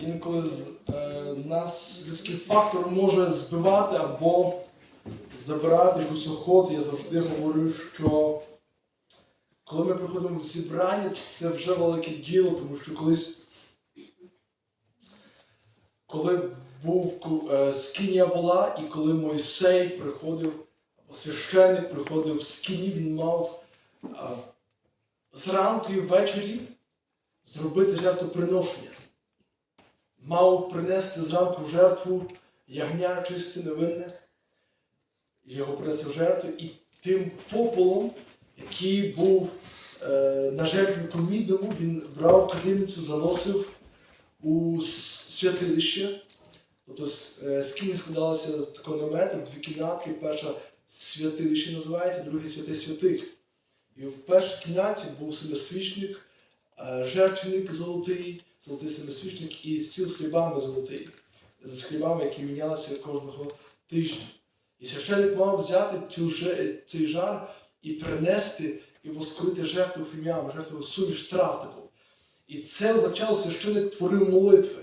інколи е, нас людський фактор може збивати або забирати якусь охоту. Я завжди говорю, що коли ми приходимо в зібрання, це вже велике діло, тому що колись, коли був е, скинія була, і коли Мойсей приходив, або священник приходив в скині, він мав е, зранку і ввечері зробити жертвоприношення. Мав принести зранку жертву ягня чисте невинне, його принести в жертву, і тим попелом, який був е, на жертвеннику мідному, він брав кадильницю, заносив у святилище. Тобто е, скині складалася з такого намету, дві кімнатки. Перша святилище називається, друге святе святих. І в першій кімнаті був себесвічник, е, жертвенник золотий, золотий себесвічник і стіл з хлібами золотий, з хлібами, які мінялися кожного тижня. І священник мав взяти цю, цей жар і принести і воскурити жертву фіміями, жертву суміш трав таку. І це означало, священник творив молитви.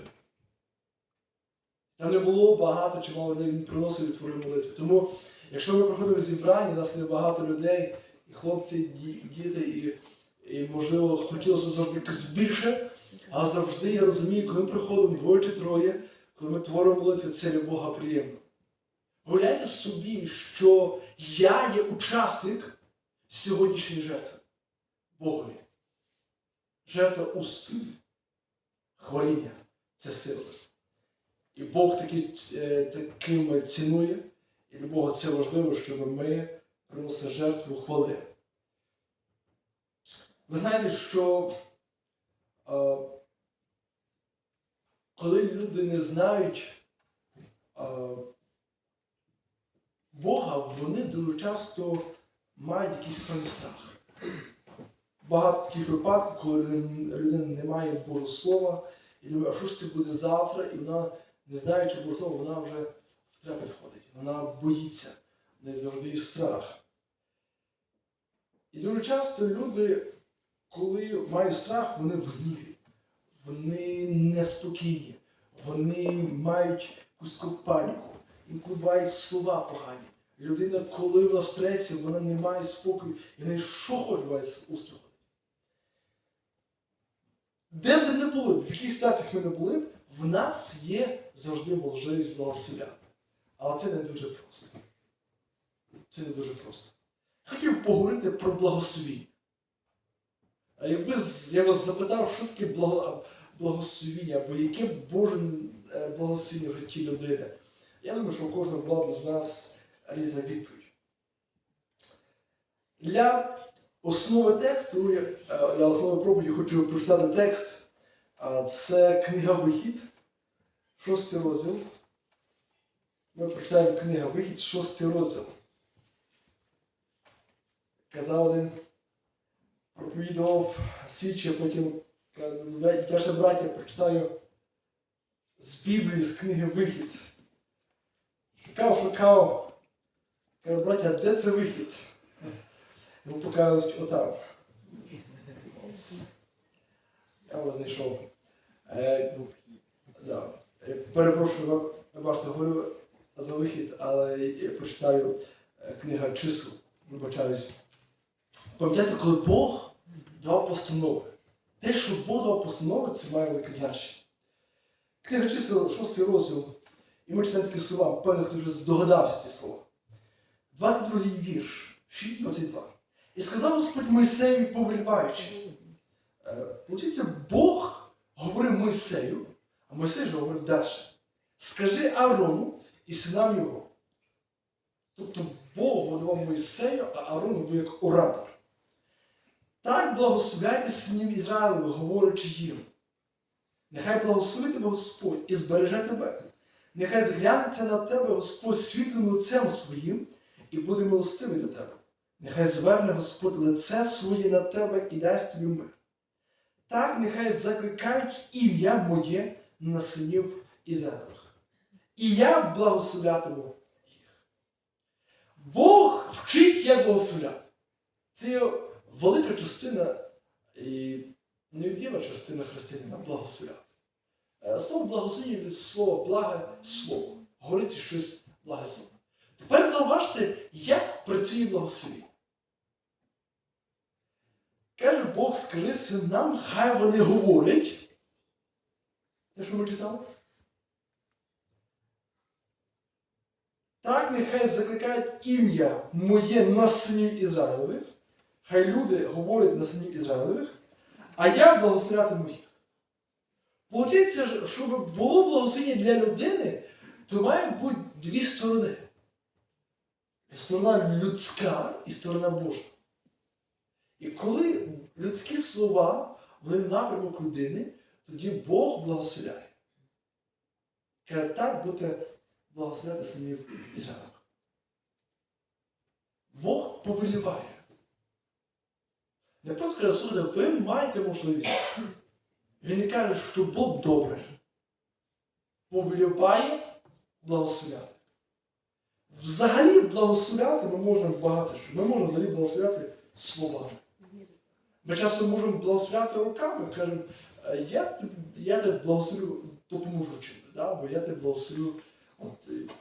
Там не було багато чи мало людей, він приносив і творив молитви. Тому, якщо ми проходимо зібрання, нас не багато людей, і хлопці, і діти, і, і можливо, хотілося завжди більше, але завжди я розумію, коли ми приходимо двоє чи троє, коли ми творимо молитви, це для Бога приємно. Гуляйте собі, що я є учасник сьогоднішньої жертви. Богові. Жертва уст. Хваління це сила. І Бог таки, е, таким цінує, і для Бога це важливо, щоб ми приносили жертву хвали. Ви знаєте, що е, коли люди не знають Бога, вони дуже часто мають якийсь певний страх. Багато таких випадків, коли людина не має Божого Слова, і думає, а що ж це буде завтра, і вона, не знаючи Божого Слова, вона вже в трепет ходить, вона боїться, в неї завжди є страх. І дуже часто люди, коли мають страх, вони в гніві, вони неспокійні, вони мають якусь паніку, інколи бувають слова погані. Людина, коли вона в стресі, вона не має спокою, і в неї що хоч буває з уст. Де б ми не були, в яких ситуаціях ми не були, в нас є завжди можливість благословляти. Але це не дуже просто. Це не дуже просто. Хотів поговорити про благословіння. А якби я вас запитав, що таке благо- благословіння, або яке Боже е, благословіння в житті людини, я думаю, що у кожного була б з нас різна відповідь. Для основи тексту, е, для основи проповіді хочу прочитати текст. Це книга Вихід, шостий розділ. Ми прочитаємо книга Вихід, шостий розділ. Казав один, проповідував свідчі, а потім каже, я ще браття прочитаю з Біблії, з книги Вихід. Шукав, шукав. Кажу, браття, де це вихід? Йому показують отам. Я вас знайшов. Е, да. Е, Перепрошую, бачите, говорю за вихід, але я прочитаю е, книга чисел, вибачаюсь. Пам'ятаєте, коли Бог давав постанови. Те, що Бог дав постанови, це має велике значення. Книга чисел, шостий розділ, і ми читаємо такі слова, певно, хто вже здогадався ці слова. 22 вірш, 6.22. І сказав Господь Мойсею, повеліваючи. Е, Получається, Бог говорив Мойсею, а Мойсей же говорив далі. Скажи Аарону і синам його. Тобто Бог говорив Мойсею, а Аарон був як оратор. Так благословляйте синів Ізраїлевих, говорячи їм. Нехай благословить тебе Господь і збереже тебе. Нехай зглянеться на тебе Господь світлим лицем своїм і буде милостивий до тебе. Нехай зверне Господь лице своє на тебе і дасть тобі мир. Так нехай закликають ім'я моє на синів Ізраїлевих. І я благословлятиму їх. Бог вчить, як благословляти. Це велика частина і невід'ємна частина християнина благословляти. Е, слово благословення від слова благе слово. Говорити щось благе слово. Тепер зауважте, як працює благословення. Каже Бог, скажи синам, хай вони говорять. Те, що ми читали? Так, нехай закликають ім'я моє на синів Ізраїлевих. Хай люди говорять на синів Ізраїлевих, а я благословлятиму їх. Получається, щоб було благословення для людини, то має бути дві сторони. Сторона людська і сторона Божа. І коли людські слова вони в напрямок людини, тоді Бог благословляє. Каже, так будете благословляти синів Ізраїля. Бог повеліває. Не просто каже, слухайте, ви маєте можливість. Він не каже, що Бог добре. Повеліває благословляти. Взагалі благословляти ми можемо багато що. Ми можемо взагалі благословляти словами. Ми часто можемо благословляти руками, кажемо, «Е, я, я тебе благословлю, допоможу чимось, да? бо я тебе благословлю е,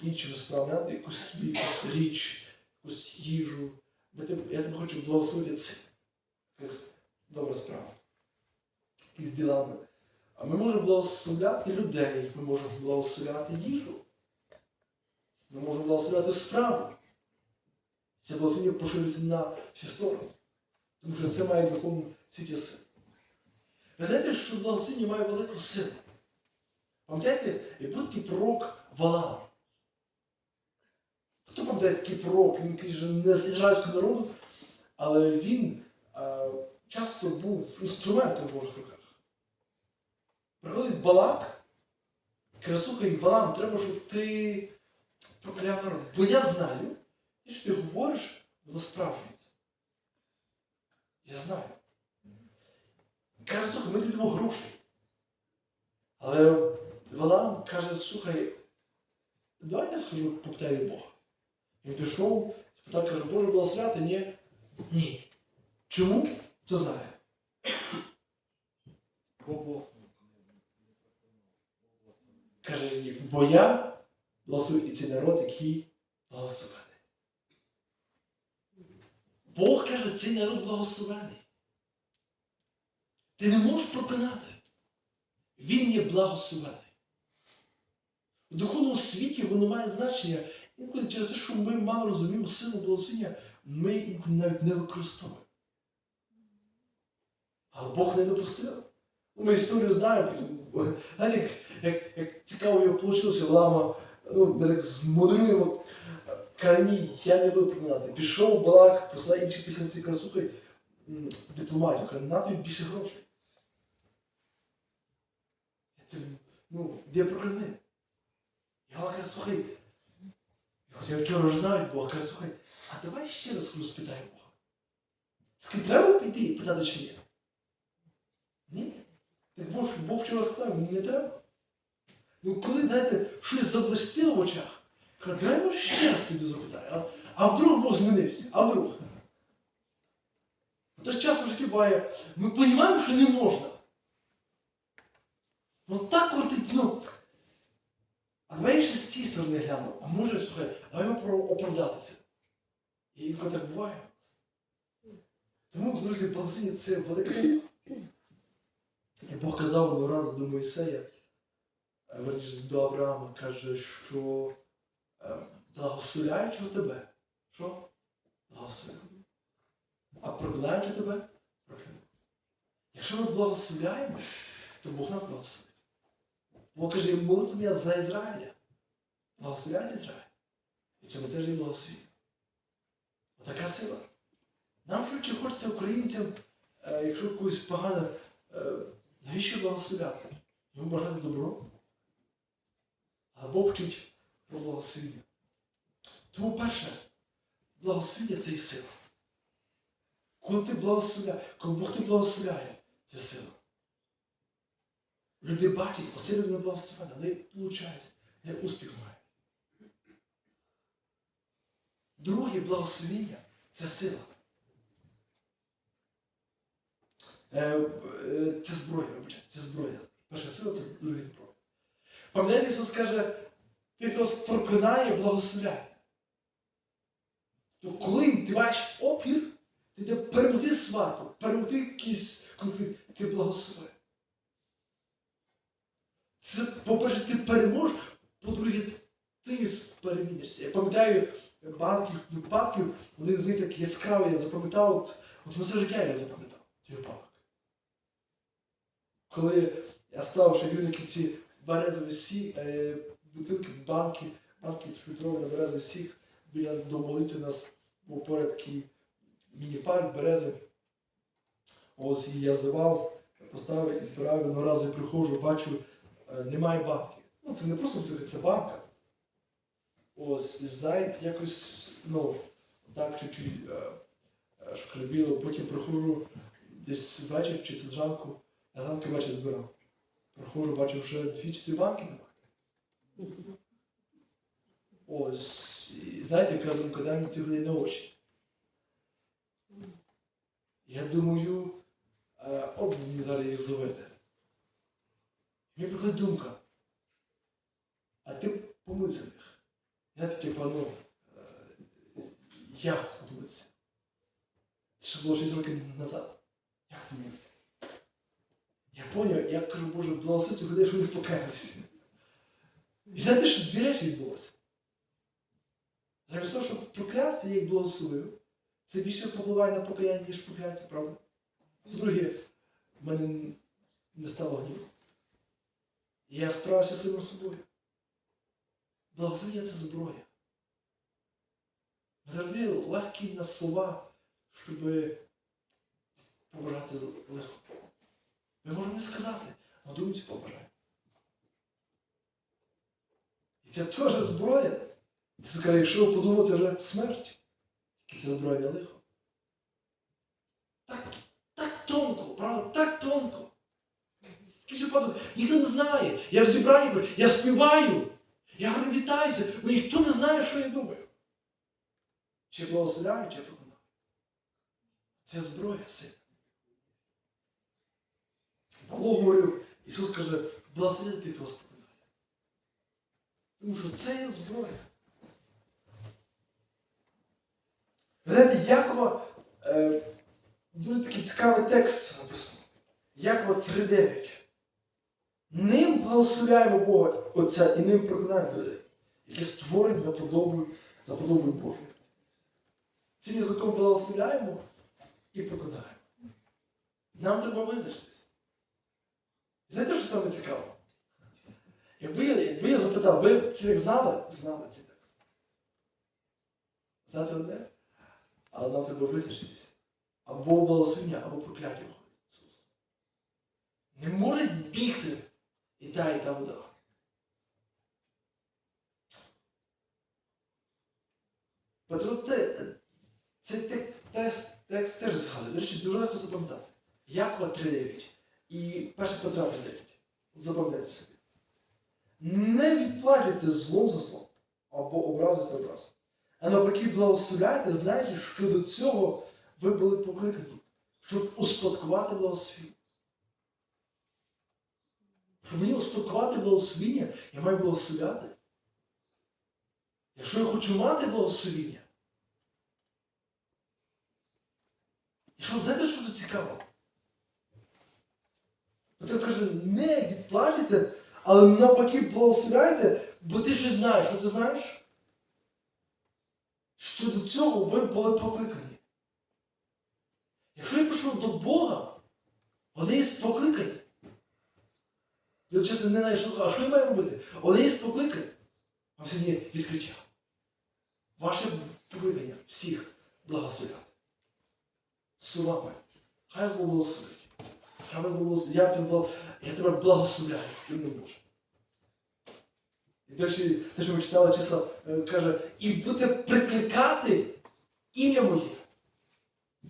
іншими справами, якусь якусь річ, якусь їжу. Я тебе хочу благословити цим. Якась добра справа. Якісь ділами. А ми можемо благословляти людей, ми можемо благословляти їжу. Ми можемо благословляти справу. Це благословення поширюється на всі сторони. Тому що це має в духовному світі силу. Ви знаєте, що благословення має велику силу. Пам'ятаєте, як був такий пророк Валаам? Хто пам'ятає такий пророк? Він каже, не з ізраїльського народу, але він часто був інструментом в Божих руках. Приходить Балак, каже, слухай, Валаам, треба, щоб ти прокляв народ. Бо я знаю, те, що ти говориш, воно справжнється. Я знаю. Каже, слухай, ми тобі дамо гроші. Але Валам каже, слухай, давай я схожу попитаю Бога. Він пішов, спитав, каже, Боже благословляти? Ні. Ні. Чому? Хто знає? Бо Бог. Каже. Бо я благословив і цей народ, який благословений. Бог каже, цей народ благословений. Ти не можеш проклинати. Він є благословений. У духовному світі воно має значення. Інколи через те, що ми мало розуміємо силу благословення, ми інколи навіть не використовуємо. Але Бог не допустив. Ми історію знаємо. Знаєте, як, як, як цікаво його вийшло, Лама, ну, ми так змодеруємо. Каже, ні, я не буду проклинати. Пішов Балак, послав інші пісенці, м, дипломатію, каже, на тобі більше грошей. Ну, де прокляни? Я каже, слухай, я вчора ж знаю Бога, каже, слухай, а давай ще раз спитай Бога. Скажи, треба піти і питати чи ні? Ні. Так Бог, Бог вчора сказав, не треба. Ну коли, знаєте, щось заблистіло в очах, каже, може ще раз піду запитаю. А, а вдруг Бог змінився? А вдруг? Тож часом житті буває, ми розуміємо, що не можна. Ну так крутить, ну. А давай ще з цієї сторони гляну. А може, слухай, давай про оправдатися. І інколи так буває. Тому, друзі, благословення це велика. І Бог казав одного разу до Моїсея, до Авраама, каже, що е, благословляючи тебе, що? Благословляю. А проклинаючи тебе, прокляну. Якщо ми благословляємо, то Бог нас благословить. Бог каже, молитву я за Ізраїля. Благословляйте Ізраїль. І цьому теж є благословіння. Отака сила. Нам хочеться українцям, е, якщо когось погано, е, навіщо благословляти? Йому бажати добро. А Бог вчить про благословіння. Тому перше, благословіння це і сила. Коли ти благословляєш, коли Бог тебе благословляє, це сила. Люди бачать, оце людина благословена, не виходить, не успіх має. Друге благословіння це сила. Е, е, Це зброя, вибачте, це зброя. Перша сила це друга зброя. Пам'ятаєте, Ісус каже, ти, хто проклинає, благословляє. То коли ти маєш опір, ти де перемоти сварку, перемоти якийсь конфлікт, ти благослови. Це, по-перше, ти переможеш, по-друге, ти перемінишся. Я пам'ятаю багато випадків, один з них так яскравий, я запам'ятав, от, от все життя я запам'ятав цей випадок. Коли я став ще вірники ці березові сі, е, бутилки, банки, банки трьохлітрові на березовий сік, біля домолити нас був поряд такий міні-парк, берези. Ось і я зливав, поставив і збирав, одного разу приходжу, бачу, е, немає банки. Ну, це не просто бутилка, це банка. Ось, і знаєте, якось, ну, так чуть-чуть е, шкребіло, потім приходжу десь ввечері чи це зранку, я зранку ввечері збирав. Приходжу, бачу, вже дві чи три банки немає. Ось, і знаєте, яка думка, дай мені ці глини очі. Я думаю, е, от мені зараз їх зловити. Мені приходить думка, а ти помилися них. Я таки пану, е, як помилися? Це ще було 6 років назад. Як помилися? Поняв, я кажу, Боже, благослови цих людей, що вони покаялися. І знаєте, що дві речі відбулося. Замість того, щоб проклясти, я їх благословив. Це більше попливає на покаяння, ніж прокляття, правда? По-друге, в мене не стало гніву. Я справився з самим собою. Благословення це зброя. Завжди легкі на слова, щоб побажати легко. Ми можемо не сказати, а думці побажаємо. І це теж зброя. Ісус каже, якщо подумати вже смерть, тільки це зброя лихо. Так, так тонко, правда, так тонко. Ніхто не знає. Я в зібранні, кажу, я співаю. Я говорю, вітаюся, але ніхто не знає, що я думаю. Чи благословляю, чи проконаю. Це зброя сила. Говорив, Ісус каже, благослови ти хто. Тому що це є зброя. Знаєте, Якова, е, дуже такий цікавий текст написано. Якова 3.9. Ним благословляємо Бога Отця і ним проклинаємо людей, які створені на подобу, за подобою Божою. Цим язиком благословляємо і проклинаємо. Нам треба визначитись. Знаєте, що саме цікаво? Якби я, якби я запитав, ви цей текст знали? Знали цей текст. Знаєте одне? Але нам треба визначитися. Або благословення, або прокляття виходить Ісус. Не може бігти і та, і та вода. Петро, цей те- текст, текст теж згадує. До речі, дуже легко запам'ятати. Якова 3.9 і 1 Петра 3.9. Запам'ятайте собі. Не відплатите злом за злом або образу за образу. А навпаки, благословляйте, знаючи, що до цього ви були покликані, щоб успадкувати благословіння. Щоб мені успадкувати благословіння, я маю благословляти. Якщо я хочу мати благословіння, і що знаєте, що тут цікаво? Петро каже, не відплатите, але навпаки благословляйте, бо ти щось знаєш. Що ти знаєш? що до цього ви були покликані. Якщо я прийшов до Бога, вони є покликані. Ви чесно не знайшли, а що я маю робити? Вони є покликані. Вам сьогодні відкриття. Ваше покликання всіх благословляти. Словами. Хай Бог благословить. Хай Бог благословить. Я, тебе благословляю, Любно Боже. І те, що, ми читали числа, е, каже, і буде прикликати ім'я моє.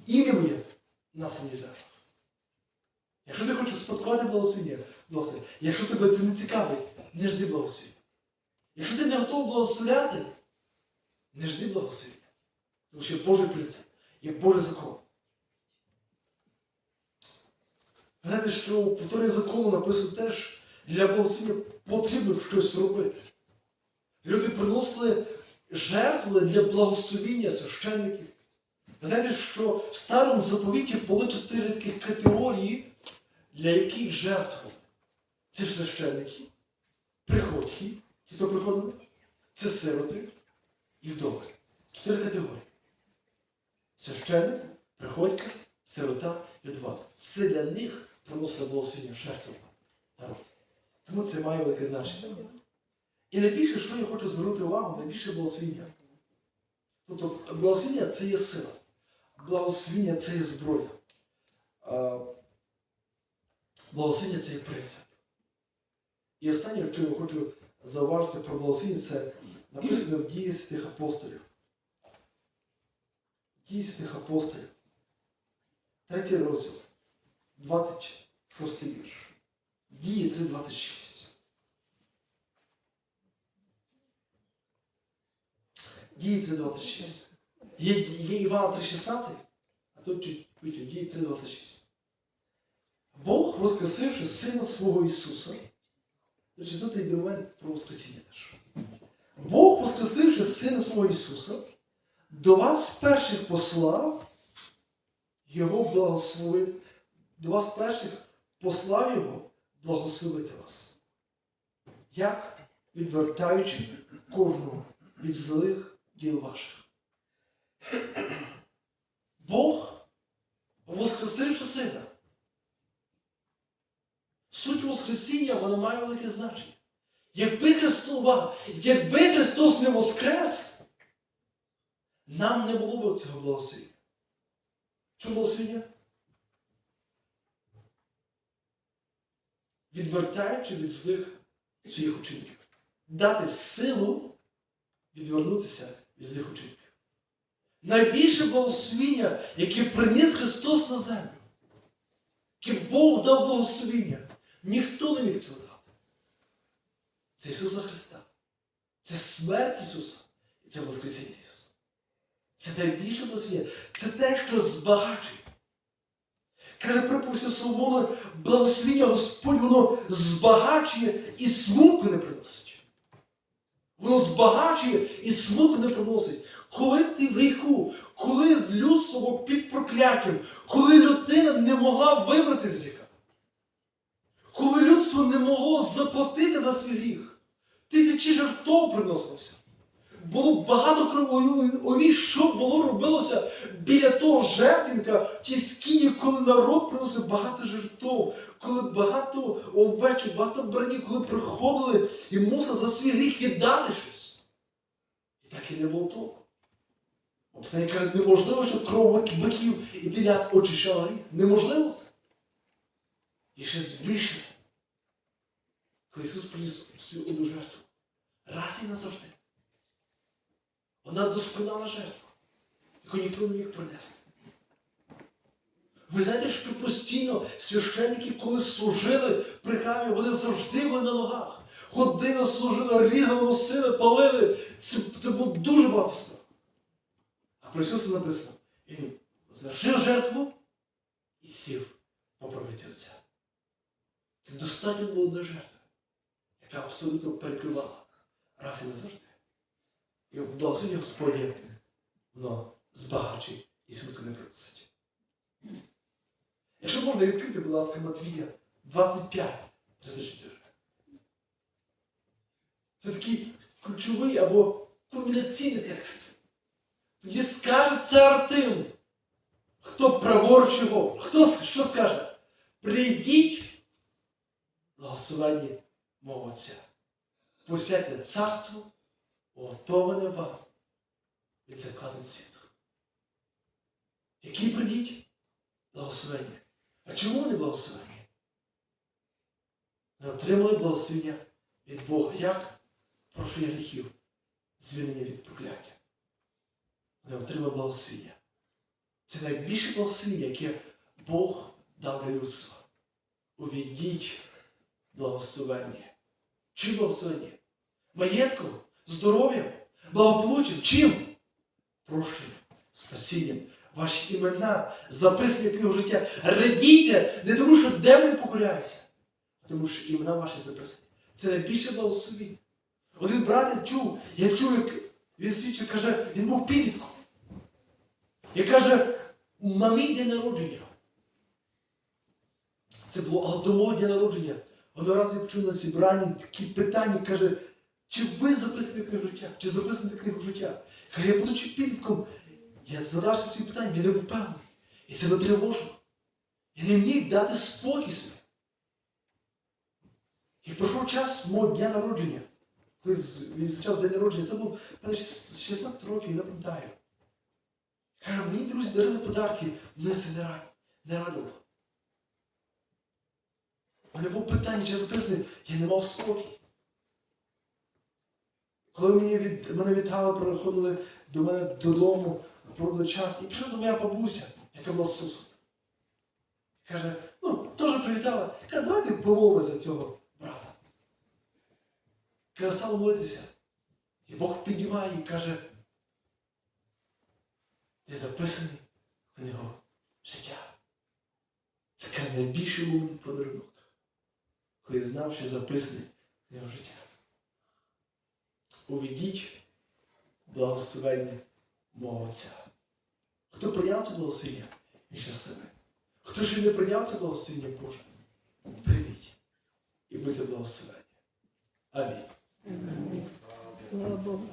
Ім'я моє на землі. Якщо ти хочеш спадкувати благословення, благословення. Якщо тебе це не цікавить, не жди благословення. Якщо ти не готовий благословляти, не жди благословення. Тому що є Божий принцип, є Божий закон. Ви знаєте, що у повторі закону написано теж, Для благословення потрібно щось робити. Люди приносили жертви для благословіння священників. Знаєте, що в старому заповіті було чотири таких категорії, для яких жертвували. Це священники, приходьки, ті, хто приходили, це сироти і вдови. Чотири категорії. Священник, приходька, сирота і вдова. Це для них приносило благословення жертву народ. Тому це має велике значення. І найбільше, що я хочу звернути увагу, найбільше благословення. Тобто благословення це є сила. Благословення це є зброя. А, Благословення це є принцип. І останнє, що я хочу зауважити про благословення, це написано в дії святих апостолів. Дії святих апостолів. Третій розділ. 26 вірш. Дії 3.26. Дії 3.26. Є, є Івана 3.16, а тут чуть вичу, дії 3.26. Бог, воскресивши Сина свого Ісуса, Значить, тут йде момент про Воскресіння теж. Бог, воскресивши Сина свого Ісуса, до вас перших послав Його благословив, до вас перших послав Його благословити вас. Як відвертаючи кожного від злих діл ваших. Бог, воскресивши Сина. Суть Воскресіння вона має велике значення. Якби Христос, якби Христос не воскрес, нам не було б цього благословення. Чому благословення? Відвертаючи від злих своїх учинків. Дати силу відвернутися від злих учинків. Найбільше благословення, яке приніс Христос на землю, яке Бог дав благословення, ніхто не міг цього дати. Це Ісуса Христа. Це смерть Ісуса. І це Воскресіння Ісуса. Це найбільше благословення. Це те, що збагачує. Каже припустя Соломона, благословення Господь, воно збагачує і смутку не приносить. Воно збагачує і смутку не приносить. Коли ти в гріху, коли з людство під прокляттям, коли людина не могла вибрати з гріха, коли людство не могло заплатити за свій гріх, тисячі жертв приносилося. Було багато крові, що було робилося біля того жертвенка в тій скині, коли народ приносив багато жертв, коли багато овечок, багато бранів, коли приходили і мусили за свій гріх віддати щось. І так і не було толку. Обстання каже, неможливо, щоб кров биків і телят очищала гріх. Неможливо це. І ще збільшено. Коли Ісус приніс свою одну жертву. Раз і назавжди. Вона досконала жертва, яку ніхто не міг принести. Ви знаєте, що постійно священники, коли служили при храмі, вони завжди були на ногах. Ходили, служили, різали, носили, палили. Це, це було дуже багато. А про Ісуса написано, Він звершив жертву і сів по правиці Отця. Це достатньо було одна жертва, яка абсолютно перекривала раз і назавжди. І благословення Господнє, воно збагачить і смутку не приносить. Якщо можна відкрити, будь ласка, Матвія 25, 34. Це такий ключовий або кульмінаційний текст. Тоді скаже цар тим, хто праворуч його, хто що скаже? Прийдіть благословенні мого Отця. Посядьте царство, готоване вам від закладень світу. Які прийдіть? Благословення. А чому вони благословені? Не отримали благословення від Бога. Як? Прощення гріхів, звільнення від прокляття. Вони отримали благословення. Це найбільше благословення, яке Бог дав для людства. Увійдіть благословення. Чим благословення? Маєтком, здоров'ям, благополуччям. Чим? Прощенням, спасінням. Ваші імена записані в книгу життя. Радійте не тому, що демони покоряються, а тому що імена ваші записані. Це найбільше благословіння. Один брат я чув, я чув, як він свідчив, каже, він був підлітком. І каже, на день народження. Це було але до мого дня народження. Одного разу я почув на зібранні такі питання, каже, чи ви записані книгу життя? Чи записані книгу життя? Каже, я будучи підлітком, я задався свої питання, я не був певний. І це мене тривожило. Я не міг дати спокій собі. І пройшов час мого дня народження. Коли відзначав день народження, це був 16 років, я не пам'ятаю. Каже, мені друзі дарили подарки, мене це не, рад- не радило. У мене було питання, чи записаний, я не мав спокій. Коли мені від, мене вітали, приходили до мене додому, проводили час, і прийшла до моя бабуся, яка була сусід. Каже, ну, теж привітала. Каже, давайте помолимося за цього брата. Каже, стала молитися. І Бог піднімає і каже, ти записаний в книгу життя. Це каже, найбільший мій подарунок, коли знав, що записаний в книгу життя. Увідіть благословення мого Отця. Хто прийняв це благословення, і щасливий. Хто ще не прийняв це благословення Боже, прийміть і будьте благословені. Амінь. Слава Богу.